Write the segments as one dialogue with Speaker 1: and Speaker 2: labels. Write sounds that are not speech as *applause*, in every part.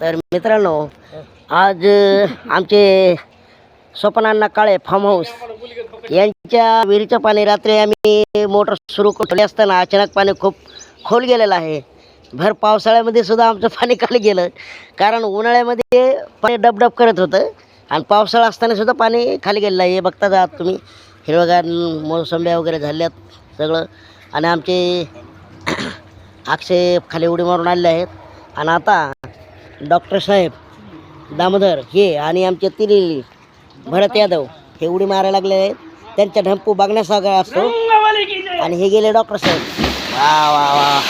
Speaker 1: तर मित्रांनो आज आमचे स्वप्नांना काळे फार्म हाऊस यांच्या विहिरीचं पाणी रात्री आम्ही मोटर सुरू केली असताना अचानक पाणी खूप खोल गेलेलं आहे. भर पावसाळ्यामध्ये सुद्धा आमचं पाणी खाली गेलं. कारण उन्हाळ्यामध्ये पाणी डबडब करत होतं. आणि पावसाळा असताना सुद्धा पाणी खाली गेलेलं आहे. हे बघता आहात तुम्ही. हिरवगार मोसंब्या वगैरे झाल्यात सगळं. आणि आमचे *coughs* अक्षय खाली उडी मारून आलेले आहेत. आणि आता डॉक्टर साहेब दामोदर हे आणि आमचे तिरी भरत यादव हे उडी मारायला लागले आहेत. त्यांचा ढंपू बघण्यासारखा असतो. आणि हे गेले डॉक्टर साहेब. वा वा वा.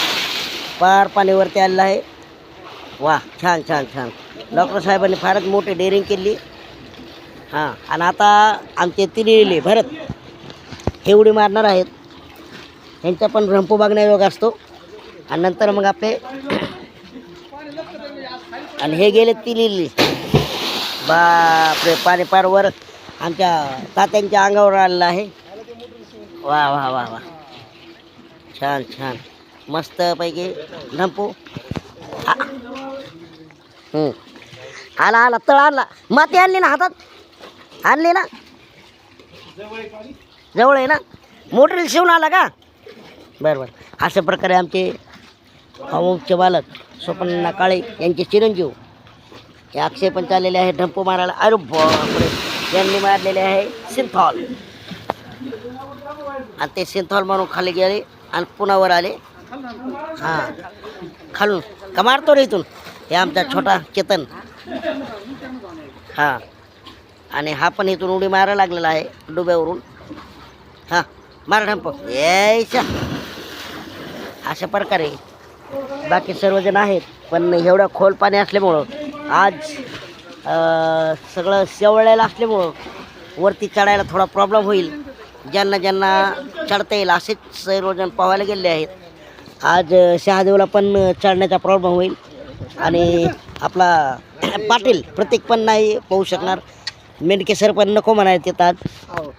Speaker 1: पार पाणीवरती आलेलं आहे. वा छान छान छान. डॉक्टर साहेबांनी फारच मोठी डेअरिंग केली. हां आणि आता आमचे तिरिले भरत हे उडी मारणार आहेत. ह्यांचा पण रंपू बघण्यायोग असतो. आणि नंतर मग आपले आणि हे गेले तिलिली बापरे पाणी पार वर आमच्या तात्यांच्या अंगावर आलेलं आहे. वा वा वा वा. छान छान. मस्तपैकी पैकी धंपू आला आला तळ आणला. माती आणली ना हातात? आणली ना? जवळ आहे ना? मोटरीला शिवून आला का? बरं बरं. अशा प्रकारे आमचे अमुकचे बालक स्वप्ना काळे यांचे चिरंजीव. हे अक्षय पण चाललेले आहे ढंपू मारायला अरे बापरे. यांनी मारलेले आहे सिंथॉल. आणि ते सिंथॉल मारून खाली गेले आणि पुन्हा वर आले. हां. खालून. का मारतो रे इथून? हे आमचा छोटा चेतन. हां. आणि हा पण इथून उडी मारायला लागलेला आहे डुब्यावरून. हां. मारा ढंप. यायच्या अशा प्रकारे बाकी सर्वजण आहेत पण एवढं खोल पाणी असल्यामुळं आज सगळं शेवळायला असल्यामुळं वरती चढायला थोडा प्रॉब्लेम होईल. ज्यांना ज्यांना चढता येईल असेच सर्वजण पाहायला गेले आहेत. आज शहादेवला पण चढण्याचा प्रॉब्लेम होईल. आणि आपला *clears throat* पाटील प्रत्येक पण नाही पाहू शकणार. मेंढके सर पण नको म्हणायचे आज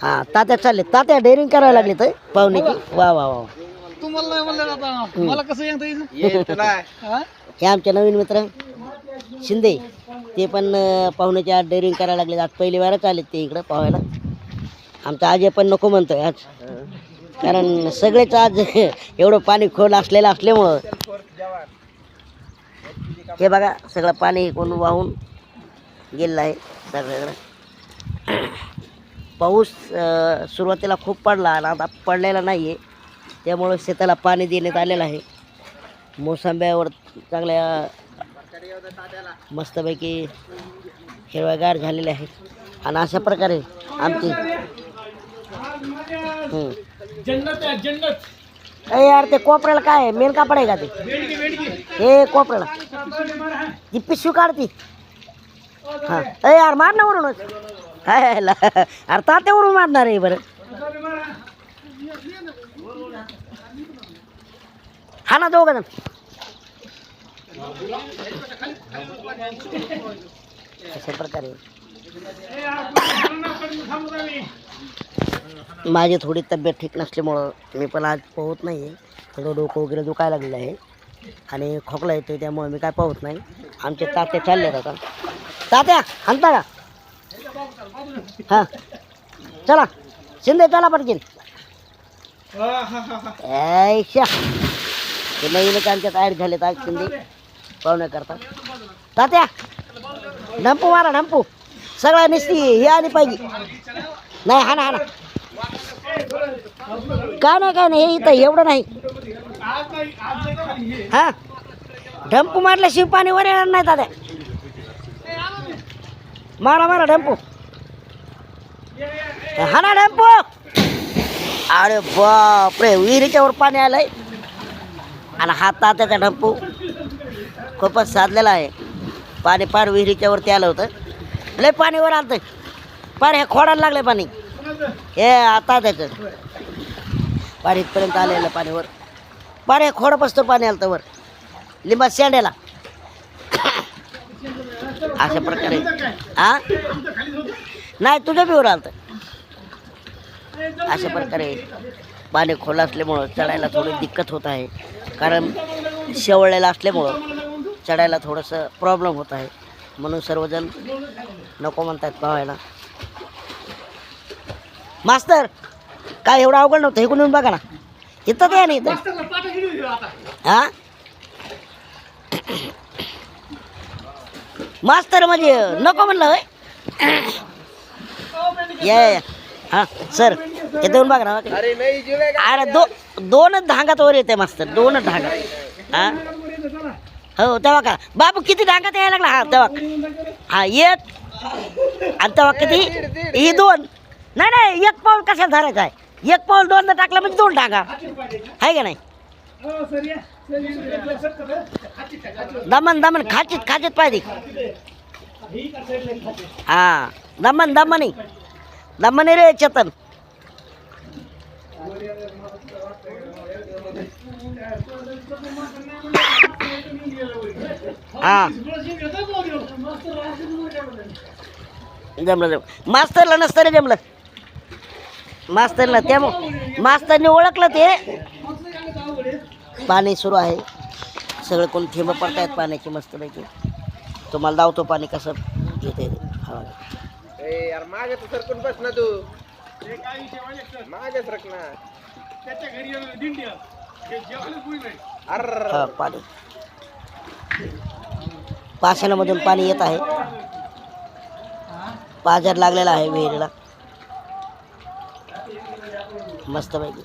Speaker 1: हां तात्या चालले. तात्या डेअरिंग करायला लागले तर पाहुण्याची वा वा वा.
Speaker 2: तुम्हाला नाही म्हणलं आता. मला कसं येतं हा?
Speaker 1: हे आमचे नवीन मित्र शिंदे. ते पण अं, पाहुण्याच्या आज डेअरिंग करायला लागले आज पहिली वारच आले ते इकडं पाहायला. आमचा अजय पण नको म्हणतोय आज. कारण सगळेच आज *laughs* एवढं पाणी खोल असलेलं असल्यामुळं. हे बघा सगळं पाणी कोण वाहून गेलेलं आहे सगळीकडं. *clears throat* पाऊस अं, सुरुवातीला खूप पडला आणि आता पडलेला नाही आहे त्यामुळं शेताला पाणी देण्यात आलेलं आहे. मोसंब्यावर चांगल्या मस्तपैकी हिरवागार झालेले आहेत आणि अशा प्रकारे आमची अरे यार ते कोपऱ्याला काय आहे? मेन कापड आहे का ते? हे कोपऱ्याला. ती पिशवी काढती. हां. अरे यार मार ना वरूनच. काय अरे तात्यावरून मारणार आहे बरं. हा ना दोघं जण. अशा प्रकारे. माझी थोडी तब्येत ठीक नसल्यामुळं मी पण आज पोहत नाही आहे थोडं डोकं वगैरे दुखायला लागलेलं आहे. आणि खोकला येतो त्यामुळे मी काय पाहत नाही. आमचे तात्या चालले आता. तात्या आणता का? हां. चला. शिंदे चला पटकीन. ऐशा. ते नवीनच आमच्यात ॲड झाले आज शिंदे पाहुण्याकरता तात्या डंपू मारा डंपू. सगळा निस्ती हे आली पाहिजे. नाही हा ना हा ना काय नाही काय नाही हे इथं एवढं नाही. हा? मारल्या शिव पाणी वर येणार नाही दादा मारा मारा डंपू. हा ना डंपू. अरे बापरे विहिरीच्या वर पाणी आलंय. आणि हातात का ढंपू खूपच साधलेला आहे. पाणी पार विहिरीच्या वरती आलं होतं. लय पाणीवर आलं पार हे खोडायला लागले पाणी. हे आता त्याचं. पार इथपर्यंत आलेलं पाणीवर. पार हे खोड बसतो पाणी आलं वर. लिंबा शेंड्याला. अशा प्रकारे. हा नाही तुझ्या बीवर आलं अशा प्रकारे पाणी खोल असल्यामुळं चढायला थोडी दिक्कत होत आहे. कारण शेवळलेलं असल्यामुळं चढायला थोडंसं प्रॉब्लेम होत आहे. म्हणून सर्वजण नको म्हणतात पाहायला. मास्तर काय एवढं अवघड नव्हतं? हे कोणी येऊन बघा ना. इथं या नाही इथं. हा? मास्तर म्हणजे नको म्हणलं होय? या, या. हा सर. इथं येऊन बघा ना
Speaker 2: अरे
Speaker 1: दो दोनच धांगात वर येते मास्तर दोनच धांगात. हा? हो तेव्हा का? बाबू किती धांगात यायला लागला? हा तेव्हा हा एक. आणि तेव्हा किती? ही दोन. नाही नाही एक पाऊल कशाला धरायचं आहे? एक पाऊल दोनदा टाकलं म्हणजे दोन टाका आहे का नाही? दमन दमन खाचीत खाचीत पाहिजे हा दमन दमनी. दमनी रे चेतन. हा जमलं जमलं. मास्तरला नसतं रे जमलं. मास्तरला त्या मास्तरने ओळखलं ते. पाणी सुरू आहे. सगळं कोण थेंब पडतायत पाण्याची मस्तपैकी. तुम्हाला धावतो पाणी कसं येते
Speaker 2: यार मागे सरकून बस ना तू. सरक ना त्याच्या घरी दिंडी
Speaker 1: हा पाणी. पाषाणामधून पाणी येत आहे. पाझर लागलेला आहे विहिरीला. मस्तपैकी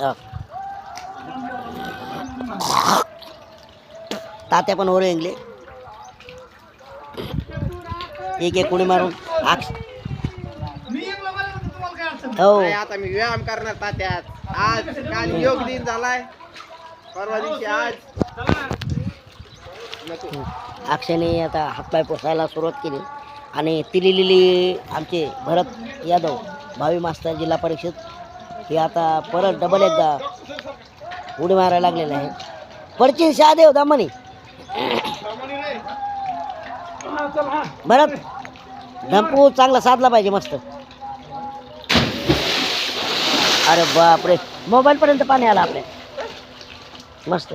Speaker 1: हा. तात्या पण इंगले एक एक उडी मारून आक्ष हो.
Speaker 2: नाही, आता मी व्यायाम करणार तात्यात. आज काल योग दिन झालाय. परवा दिवशी आज. नको
Speaker 1: अक्षयने आता हातपाय पोसायला सुरुवात केली. आणि तिलिलेली आमचे भरत यादव भावी मास्तर जिल्हा परिषद हे आता परत डबल एकदा उडी मारायला लागलेले आहे पडचिन शहादेव दामणी. भरत धंपू चांगला साधला पाहिजे मस्त. अरे बापरे. मोबाईल पर्यंत पाणी आलं आपल्या. मस्त.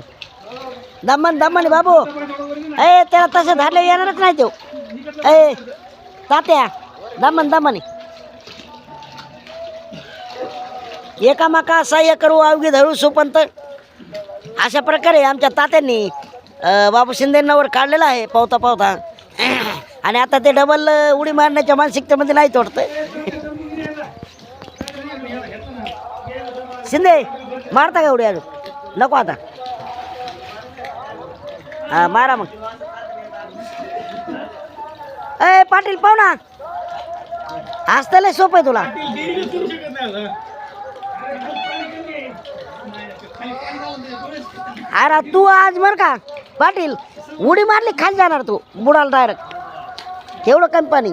Speaker 1: दमन दमन बाबू. ए त्याला तसं झालं येणारच नाही तो. ए तात्या दमन दमन एकामाका सहाय्य करू अवघी धरू सुपंत. अशा प्रकारे आमच्या तात्यांनी बाबू शिंदेंनावर काढलेलं आहे पावता पावता. आणि आता ते डबल उडी मारण्याच्या मानसिकतेमध्ये नाही तोडतं शिंदे मारता का उडी अजून नको आता. हा मारा मग. ए पाटील पाहू ना. आज सोप लय सोपं आहे तुला. अरे तू आज बर का पाटील उडी मारली खाली जाणार तू बुडाल डायरेक्ट एवढं कंपनी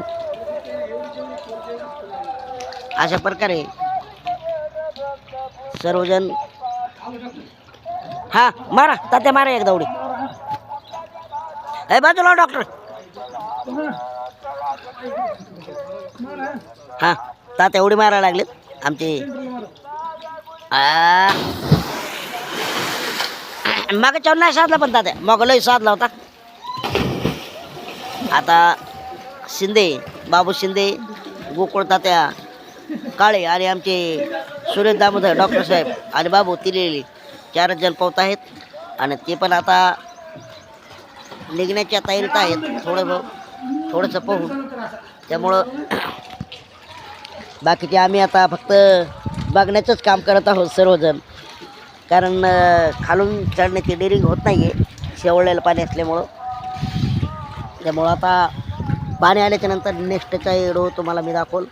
Speaker 1: अशा प्रकारे सर्वजण. हा मारा तात्या मारा एकदा उडी. ए बाजूला डॉक्टर हा तात्या उडी मारायला लागलेत. आमची मागे चौन नाही साधला पण तात्या. मग लय साधला होता. आता शिंदे बाबू शिंदे गोकुळ तात्या काळे आणि आमचे सुरेश दामोदर डॉक्टर साहेब आणि बाबू तिलेली. चारच जण पावत आहेत आणि ते पण आता निघण्याच्या तयारीत आहेत. थोडं थोडंसं पाहून त्यामुळं *clears throat* बाकीचे आम्ही आता फक्त बघण्याचंच काम करत आहोत सर्वजण. कारण खालून चढण्याची डेरिंग होत नाही आहे शेवळलेलं पाणी असल्यामुळं. त्यामुळं आता पाणी आल्याच्यानंतर नेक्स्टचा व्हिडिओ तुम्हाला मी दाखवल.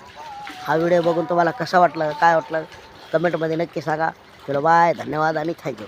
Speaker 1: हा व्हिडिओ बघून तुम्हाला कसा वाटलं काय वाटलं कमेंटमध्ये नक्की सांगा. चलो बाय धन्यवाद आणि थँक्यू